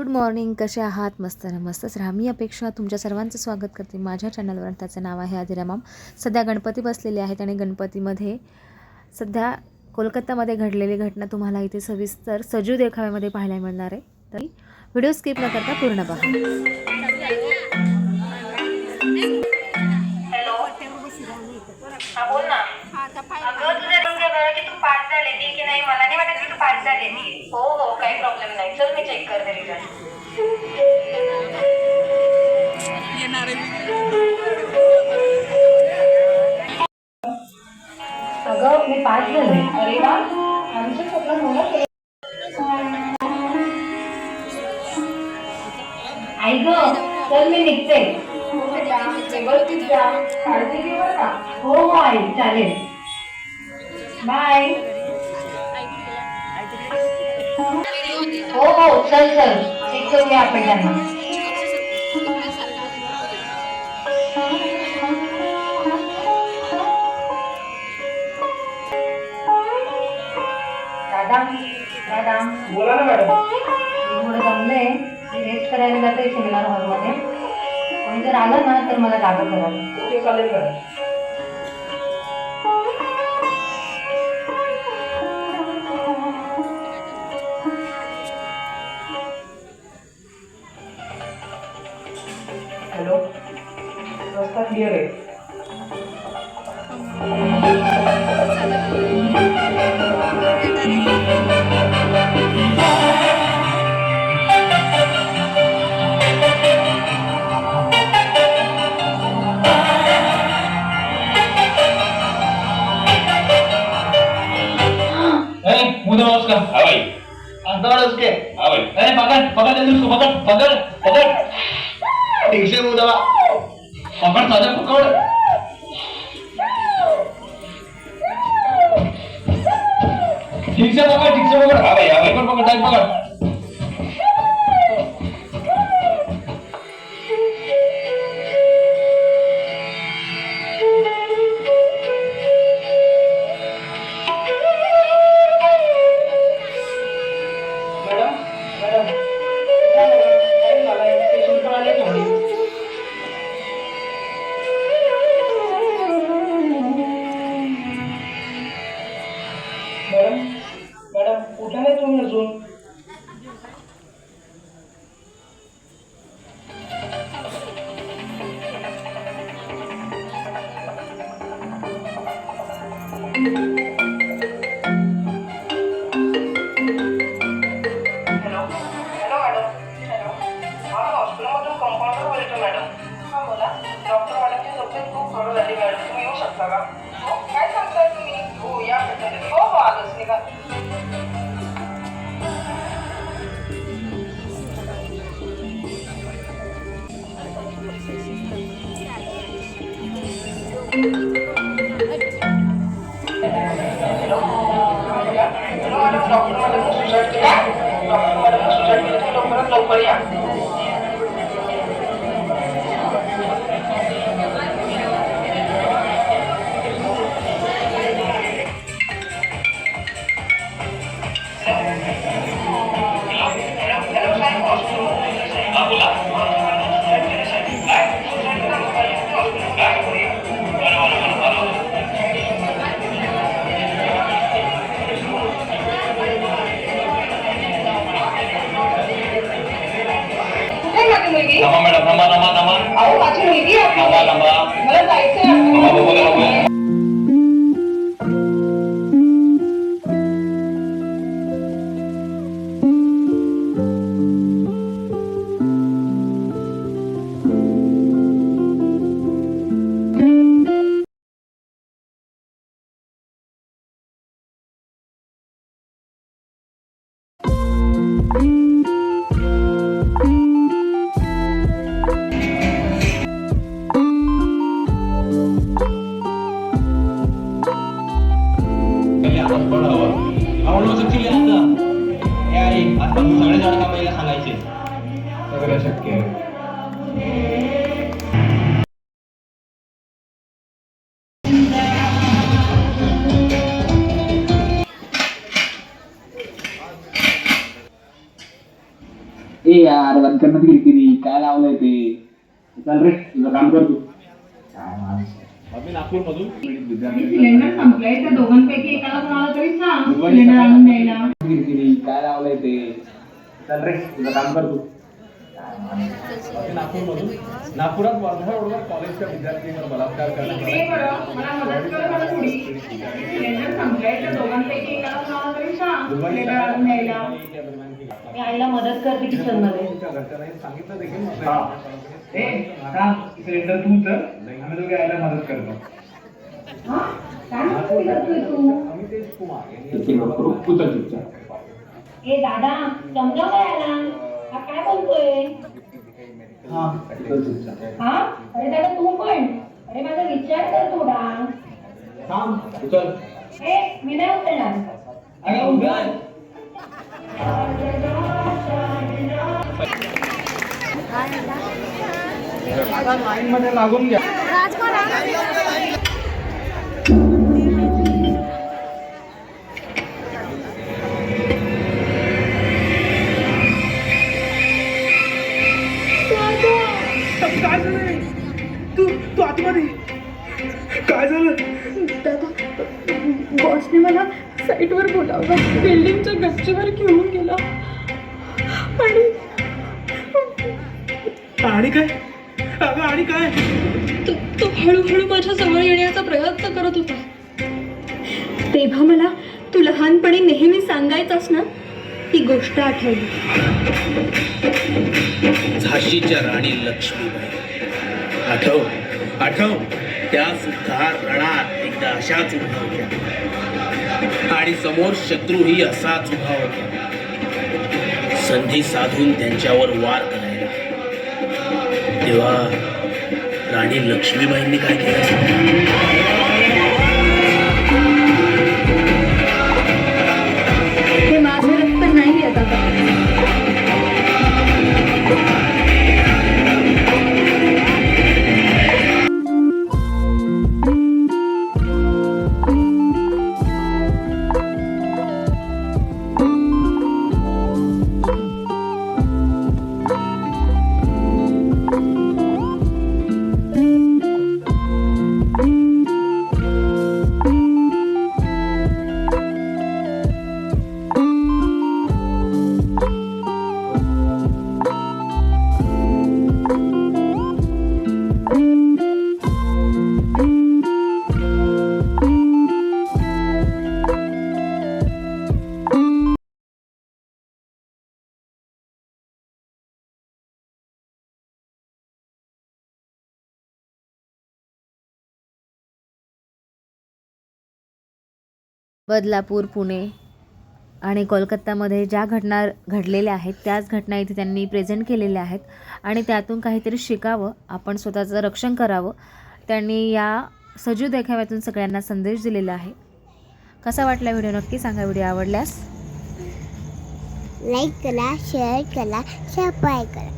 Good morning कसे आहात? मस्त ना मस्तच राहा. मी अपेक्षा तुमच्या सर्वांचं स्वागत करते. माझ्या चॅनलवर त्याचं नाव आहे आदिरामाम सध्या गणपती बसलेले आहेत आणि गणपतीमध्ये सध्या कोलकातामध्ये घडलेली घटना तुम्हाला इथे सविस्तर सजीव देखाव्यामध्ये पाहायला मिळणार आहे. तर व्हिडिओ स्किप न करता पूर्ण पहा. हॅलो हा बोल ना. अगं तुझ्या की तू पास झाले की नाही मला? नाही वाटत पास झाले ती हो हो काही प्रॉब्लेम नाही. चल मी चेक करते रिझल्ट अगं मी पास झाले. अरे वा. आमचं स्वप्न होणार आई ग चल मी निघते. काळजी का. हो हो आई चालेल. बाय हो हो चल चल. चेक करूया आपण त्यांना. दादा दादा. बोला ना मॅडम. थोडं जमलंय रेस्ट करायला जाते सेमिनार हॉलमध्ये कोणी जर आलं ना तर मला जागा करा. ओके चालेल मॅडम. क्लिअर आहे. हाँ हाँ पकड़ पकड़ पकड़ पकड़ पकड़ मुदवा पकड़ साजा पकड़ ठीक से पकड़ ठीक से पकड़ हाँ भाई हाँ भाई पकड़ पकड़ टाइट पकड़ मॅडम मॅडम कुठे नाही तुम्ही अजून? मुलगी थांबा मॅडम थांबा थांबा थांबा. अहो माझी मुलगी आहे आपली. थांबा. मला जायचंय. थांबा ए यार बंद करण्यात किरकिरी काय लावलंय ते चल रे तुझं काम कर तू काय माणूस आहे. नागपूरमधून सिलेंडर संपलाय त्या दोघांपैकी एकाला कोणाला तरी सांग सिलेंडर आणून द्यायला किरकिरी काय लावलंय ते चल रे तुझं काम कर तू काय माणूस आहे. नागपूरमधून नागपुरात वर्धा रोडवर कॉलेजच्या विद्यार्थ्यांवर बलात्कार करण्यात मदत करते किचनमध्ये सिलेंडर तू तर आम्ही दोघे यायला मदत करतो. हा? काय ए दादा याला? हा काय बोलतोय? हा. हा? अरे दादा तू पण. अरे माझा विचार कर थोडा. थांब उचल ए मी नाही उठणार अरे उचल. आता लाईन मध्ये लागून घ्या बॉसने मला साईटवर बोलावलं बिल्डिंगच्या गच्चीवर घेऊन गेला. आणि आणि काय? अगं आणि काय? तो तो हळूहळू माझ्या जवळ येण्याचा प्रयत्न करत होता. तेव्हा मला तू लहानपणी नेहमी सांगायचास ना ती गोष्ट आठवली. झाशीच्या राणी लक्ष्मीबाई. आठव आठव त्या सुद्धा रणात एकदा अशाच होत्या आणि समोर शत्रूही असाच उभा होता. संधी साधून त्यांच्यावर वार करायला. तेव्हा राणी लक्ष्मीबाईंनी काय केलं? बदलापूर पुणे आणि कोलकात्यामध्ये ज्या घटना घडलेल्या आहेत त्याच घटना इथे त्यांनी प्रेझेंट केलेल्या आहेत आणि त्यातून काहीतरी शिकावं आपण स्वतःचं रक्षण करावं त्यांनी या सजीव देखाव्यातून सगळ्यांना संदेश दिलेला आहे. कसा वाटला व्हिडिओ? नक्की सांगा. व्हिडिओ आवडल्यास? लाईक करा शेअर करा सबस्क्राईब करा.